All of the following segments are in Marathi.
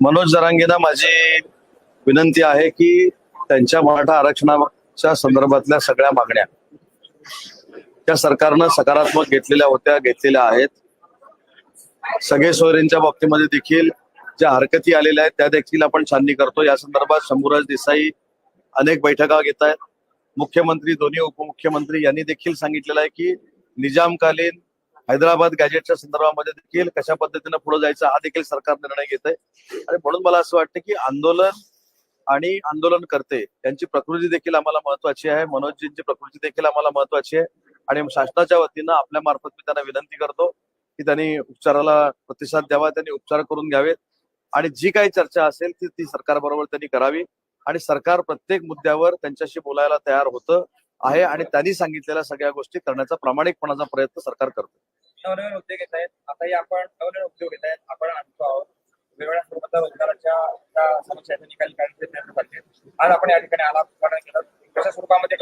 मनोज जरांगेना माझी विनंती आहे की त्यांच्या मराठा आरक्षणाच्या संदर्भातल्या सगळ्या मागण्या त्या सरकारनं सकारात्मक घेतलेल्या होत्या घेतलेल्या आहेत. सगळे सोयरींच्या बाबतीमध्ये देखील ज्या हरकती आलेल्या आहेत त्या देखील आपण छाननी करतो. या संदर्भात शंभूराज देसाई अनेक बैठका घेत आहेत. मुख्यमंत्री दोन्ही उपमुख्यमंत्री यांनी देखील सांगितलेलं आहे की निजामकालीन हैदराबाद गॅजेटच्या संदर्भामध्ये देखील कशा पद्धतीनं पुढे जायचं हा देखील सरकार निर्णय घेत आहे आणि म्हणून मला असं वाटतं की आंदोलन आणि आंदोलन करते यांची प्रकृती देखील आम्हाला महत्वाची आहे. मनोजजींची प्रकृती देखील आम्हाला महत्वाची आहे. आणि शासनाच्या वतीनं आपल्या मार्फत मी त्यांना विनंती करतो की त्यांनी उपचाराला प्रतिसाद द्यावा त्यांनी उपचार करून घ्यावेत. आणि जी काही चर्चा असेल ती ती सरकारबरोबर त्यांनी करावी. आणि सरकार प्रत्येक मुद्द्यावर त्यांच्याशी बोलायला तयार होतं आहे आणि त्यांनी सांगितलेल्या सगळ्या गोष्टी करण्याचा प्रामाणिकपणाचा प्रयत्न सरकार करतं. नवनवीन उद्योग घेत आहेत. आताही आपण नवनवीन उद्योग घेत आहेत. आपण आणतो आहोत. वेगवेगळ्या स्वरूपाच्या रोजगाराच्या समस्या निकाली काढण्याचे प्रयत्न करते आज आपण या ठिकाणी आला वर्णन केलं. कशा स्वरूपामध्ये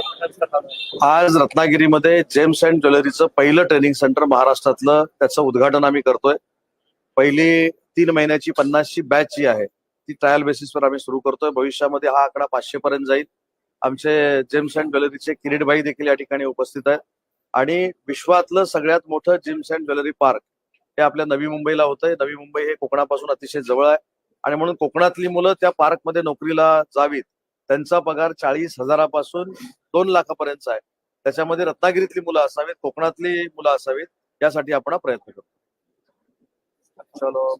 आज? रत्नागिरीमध्ये जेम्स अँड ज्वेलरीचं पहिलं ट्रेनिंग सेंटर महाराष्ट्रातलं त्याचं उद्घाटन आम्ही करतोय. पहिली तीन महिन्याची पन्नासची बॅच जी आहे ती ट्रायल बेसिसवर आम्ही सुरू करतोय. भविष्यामध्ये हा आकडा पाचशे पर्यंत जाईल. आमचे जेम्स अँड ज्वेलरीचे किरीटभाई देखील या ठिकाणी उपस्थित आहेत. आणि विश्वातलं सगळ्यात मोठं जिम्स अँड ज्वेलरी पार्क हे आपल्या नवी मुंबईला होतंय. नवी मुंबई हे कोकणापासून अतिशय जवळ आहे. आणि म्हणून कोकणातली मुलं त्या पार्कमध्ये नोकरीला जावीत. त्यांचा पगार चाळीस हजारापासून दोन लाखापर्यंत आहे. त्याच्यामध्ये रत्नागिरीतली मुलं असावीत कोकणातली मुलं असावीत यासाठी आपण प्रयत्न करतो. चलो.